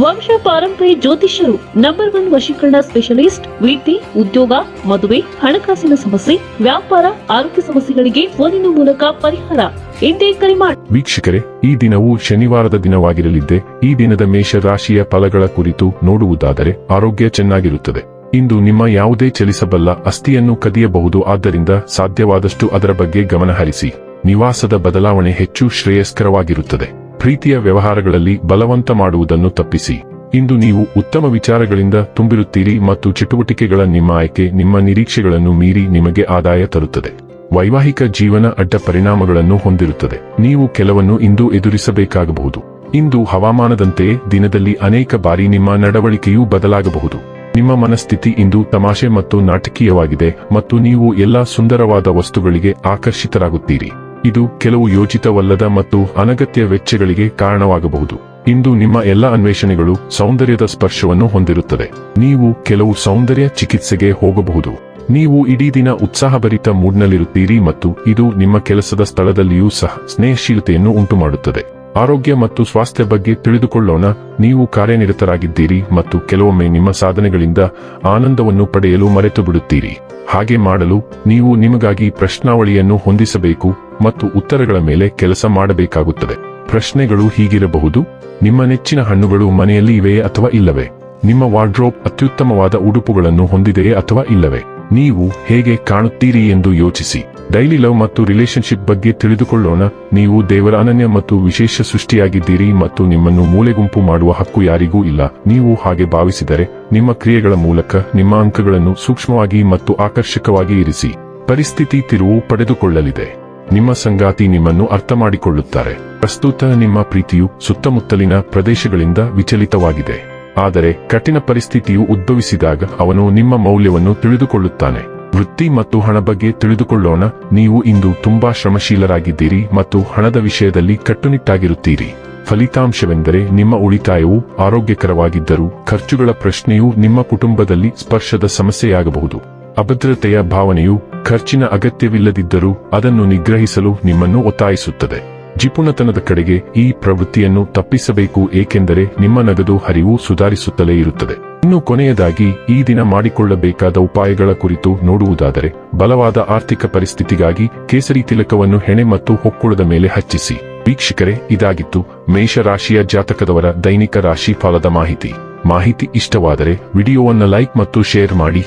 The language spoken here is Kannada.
ವಂಶ ಪಾರಂಪರ್ಯ ಜ್ಯೋತಿಷ್ಯರು ನಂಬರ್ ಒನ್ ವಶೀಕರಣ ಸ್ಪೆಷಲಿಸ್ಟ್ ವೃತ್ತಿ ಉದ್ಯೋಗ, ಮದುವೆ, ಹಣಕಾಸಿನ ಸಮಸ್ಯೆ, ವ್ಯಾಪಾರ, ಆರೋಗ್ಯ ಸಮಸ್ಯೆಗಳಿಗೆ ಫೋನಿನ ಮೂಲಕ ಪರಿಹಾರ. ಎಂದೇ ಕರೆ ಮಾಡಿ ವೀಕ್ಷಕರೇ, ಈ ದಿನವು ಶನಿವಾರದ ದಿನವಾಗಿರಲಿದ್ದೆ, ಈ ದಿನದ ಮೇಷ ರಾಶಿಯ ಫಲಗಳ ಕುರಿತು ನೋಡುವುದಾದರೆ ಆರೋಗ್ಯ ಚೆನ್ನಾಗಿರುತ್ತದೆ. ಇಂದು ನಿಮ್ಮ ಯಾವುದೇ ಚಲಿಸಬಲ್ಲ ಅಸ್ಥಿಯನ್ನು ಕದಿಯಬಹುದು, ಆದ್ದರಿಂದ ಸಾಧ್ಯವಾದಷ್ಟು ಅದರ ಬಗ್ಗೆ ಗಮನಹರಿಸಿ. ನಿವಾಸದ ಬದಲಾವಣೆ ಹೆಚ್ಚು ಶ್ರೇಯಸ್ಕರವಾಗಿರುತ್ತದೆ. ಪ್ರೀತಿಯ ವ್ಯವಹಾರಗಳಲ್ಲಿ ಬಲವಂತ ಮಾಡುವುದನ್ನು ತಪ್ಪಿಸಿ. ಇಂದು ನೀವು ಉತ್ತಮ ವಿಚಾರಗಳಿಂದ ತುಂಬಿರುತ್ತೀರಿ ಮತ್ತು ಚಟುವಟಿಕೆಗಳ ನಿಮ್ಮ ಆಯ್ಕೆ ನಿಮ್ಮ ನಿರೀಕ್ಷೆಗಳನ್ನು ಮೀರಿ ನಿಮಗೆ ಆದಾಯ ತರುತ್ತದೆ. ವೈವಾಹಿಕ ಜೀವನ ಅಡ್ಡ ಪರಿಣಾಮಗಳನ್ನು ಹೊಂದಿರುತ್ತದೆ. ನೀವು ಕೆಲವನ್ನು ಇಂದು ಎದುರಿಸಬೇಕಾಗಬಹುದು. ಇಂದು ಹವಾಮಾನದಂತೆಯೇ ದಿನದಲ್ಲಿ ಅನೇಕ ಬಾರಿ ನಿಮ್ಮ ನಡವಳಿಕೆಯೂ ಬದಲಾಗಬಹುದು. ನಿಮ್ಮ ಮನಸ್ಥಿತಿ ಇಂದು ತಮಾಷೆ ಮತ್ತು ನಾಟಕೀಯವಾಗಿದೆ ಮತ್ತು ನೀವು ಎಲ್ಲಾ ಸುಂದರವಾದ ವಸ್ತುಗಳಿಗೆ ಆಕರ್ಷಿತರಾಗುತ್ತೀರಿ. ಇದು ಕೆಲವು ಯೋಜಿತವಲ್ಲದ ಮತ್ತು ಅನಗತ್ಯ ವೆಚ್ಚಗಳಿಗೆ ಕಾರಣವಾಗಬಹುದು. ಇಂದು ನಿಮ್ಮ ಎಲ್ಲ ಅನ್ವೇಷಣೆಗಳು ಸೌಂದರ್ಯದ ಸ್ಪರ್ಶವನ್ನು ಹೊಂದಿರುತ್ತದೆ ನೀವು ಕೆಲವು ಸೌಂದರ್ಯ ಚಿಕಿತ್ಸೆಗೆ ಹೋಗಬಹುದು. ನೀವು ಇಡೀ ದಿನ ಉತ್ಸಾಹಭರಿತ ಮೂಡ್ನಲ್ಲಿರುತ್ತೀರಿ ಮತ್ತು ಇದು ನಿಮ್ಮ ಕೆಲಸದ ಸ್ಥಳದಲ್ಲಿಯೂ ಸಹ ಸ್ನೇಹಶೀಲತೆಯನ್ನು ಉಂಟುಮಾಡುತ್ತದೆ. ಆರೋಗ್ಯ ಮತ್ತು ಸ್ವಾಸ್ಥ್ಯ ಬಗ್ಗೆ ತಿಳಿದುಕೊಳ್ಳೋಣ. ನೀವು ಕಾರ್ಯನಿರತರಾಗಿದ್ದೀರಿ ಮತ್ತು ಕೆಲವೊಮ್ಮೆ ನಿಮ್ಮ ಸಾಧನೆಗಳಿಂದ ಆನಂದವನ್ನು ಪಡೆಯಲು ಮರೆತು ಬಿಡುತ್ತೀರಿ ಹಾಗೆ ಮಾಡಲು ನೀವು ನಿಮಗಾಗಿ ಪ್ರಶ್ನಾವಳಿಯನ್ನು ಹೊಂದಿಸಬೇಕು. ಮತ್ತು ಉತ್ತರಗಳ ಮೇಲೆ ಕೆಲಸ ಮಾಡಬೇಕಾಗುತ್ತದೆ. ಪ್ರಶ್ನೆಗಳು ಹೀಗಿರಬಹುದು, ನಿಮ್ಮ ನೆಚ್ಚಿನ ಹಣ್ಣುಗಳು ಮನೆಯಲ್ಲಿ ಇವೆಯೇ ಅಥವಾ ಇಲ್ಲವೇ? ನಿಮ್ಮ ವಾರ್ಡ್ರೋಬ್ ಅತ್ಯುತ್ತಮವಾದ ಉಡುಪುಗಳನ್ನು ಹೊಂದಿದೆಯೇ ಅಥವಾ ಇಲ್ಲವೇ? ನೀವು ಹೇಗೆ ಕಾಣುತ್ತೀರಿ ಎಂದು ಯೋಚಿಸಿ. ಡೈಲಿ ಲವ್ ಮತ್ತು ರಿಲೇಶನ್ಶಿಪ್ ಬಗ್ಗೆ ತಿಳಿದುಕೊಳ್ಳೋಣ. ನೀವು ದೇವರ ಅನನ್ಯ ಮತ್ತು ವಿಶೇಷ ಸೃಷ್ಟಿಯಾಗಿದ್ದೀರಿ ಮತ್ತು ನಿಮ್ಮನ್ನು ಮೂಲೆಗುಂಪು ಮಾಡುವ ಹಕ್ಕು ಯಾರಿಗೂ ಇಲ್ಲ. ನೀವು ಹಾಗೆ ಭಾವಿಸಿದರೆ, ನಿಮ್ಮ ಕ್ರಿಯೆಗಳ ಮೂಲಕ ನಿಮ್ಮ ಅಂಕಗಳನ್ನು ಸೂಕ್ಷ್ಮವಾಗಿ ಮತ್ತು ಆಕರ್ಷಕವಾಗಿ ಇರಿಸಿ. ಪರಿಸ್ಥಿತಿ ತಿರುವು ಪಡೆದುಕೊಳ್ಳಲಿದೆ. ನಿಮ್ಮ ಸಂಗಾತಿ ನಿಮ್ಮನ್ನು ಅರ್ಥ ಮಾಡಿಕೊಳ್ಳುತ್ತಾರೆ ಪ್ರಸ್ತುತ ನಿಮ್ಮ ಪ್ರೀತಿಯು ಸುತ್ತಮುತ್ತಲಿನ ಪ್ರದೇಶಗಳಿಂದ ವಿಚಲಿತವಾಗಿದೆ. ಆದರೆ ಕಠಿಣ ಪರಿಸ್ಥಿತಿಯು ಉದ್ಭವಿಸಿದಾಗ ಅವನು ನಿಮ್ಮ ಮೌಲ್ಯವನ್ನು ತಿಳಿದುಕೊಳ್ಳುತ್ತಾನೆ. ವೃತ್ತಿ ಮತ್ತು ಹಣ ಬಗ್ಗೆ ತಿಳಿದುಕೊಳ್ಳೋಣ. ನೀವು ಇಂದು ತುಂಬಾ ಶ್ರಮಶೀಲರಾಗಿದ್ದೀರಿ ಮತ್ತು ಹಣದ ವಿಷಯದಲ್ಲಿ ಕಟ್ಟುನಿಟ್ಟಾಗಿರುತ್ತೀರಿ. ಫಲಿತಾಂಶವೆಂದರೆ ನಿಮ್ಮ ಉಳಿತಾಯವು ಆರೋಗ್ಯಕರವಾಗಿದ್ದರೂ ಖರ್ಚುಗಳ ಪ್ರಶ್ನೆಯು ನಿಮ್ಮ ಕುಟುಂಬದಲ್ಲಿ ಸ್ಪರ್ಶದ ಸಮಸ್ಯೆಯಾಗಬಹುದು. ಅಭದ್ರತೆಯ ಭಾವನೆಯು ಖರ್ಚಿನ ಅಗತ್ಯವಿಲ್ಲದಿದ್ದರೂ ಅದನ್ನು ನಿಗ್ರಹಿಸಲು ನಿಮ್ಮನ್ನು ಒತ್ತಾಯಿಸುತ್ತದೆ. ಜಿಪುಣತನದ ಕಡೆಗೆ ಈ ಪ್ರವೃತ್ತಿಯನ್ನು ತಪ್ಪಿಸಬೇಕು, ಏಕೆಂದರೆ ನಿಮ್ಮ ನಗದು ಹರಿವು ಸುಧಾರಿಸುತ್ತಲೇ ಇರುತ್ತದೆ. ಇನ್ನು ಕೊನೆಯದಾಗಿ, ಈ ದಿನ ಮಾಡಿಕೊಳ್ಳಬೇಕಾದ ಉಪಾಯಗಳ ಕುರಿತು ನೋಡುವುದಾದರೆ, ಬಲವಾದ ಆರ್ಥಿಕ ಪರಿಸ್ಥಿತಿಗಾಗಿ ಕೇಸರಿ ತಿಲಕವನ್ನು ಹೆಣೆ ಮತ್ತು ಹೊಕ್ಕುಳದ ಮೇಲೆ ಹಚ್ಚಿಸಿ. ವೀಕ್ಷಕರೇ, ಇದಾಗಿತ್ತು ಮೇಷರಾಶಿಯ ಜಾತಕದವರ ದೈನಿಕ ರಾಶಿ ಫಲದ ಮಾಹಿತಿ. ಮಾಹಿತಿ ಇಷ್ಟವಾದರೆ ವಿಡಿಯೋವನ್ನು ಲೈಕ್ ಮತ್ತು ಶೇರ್ ಮಾಡಿ.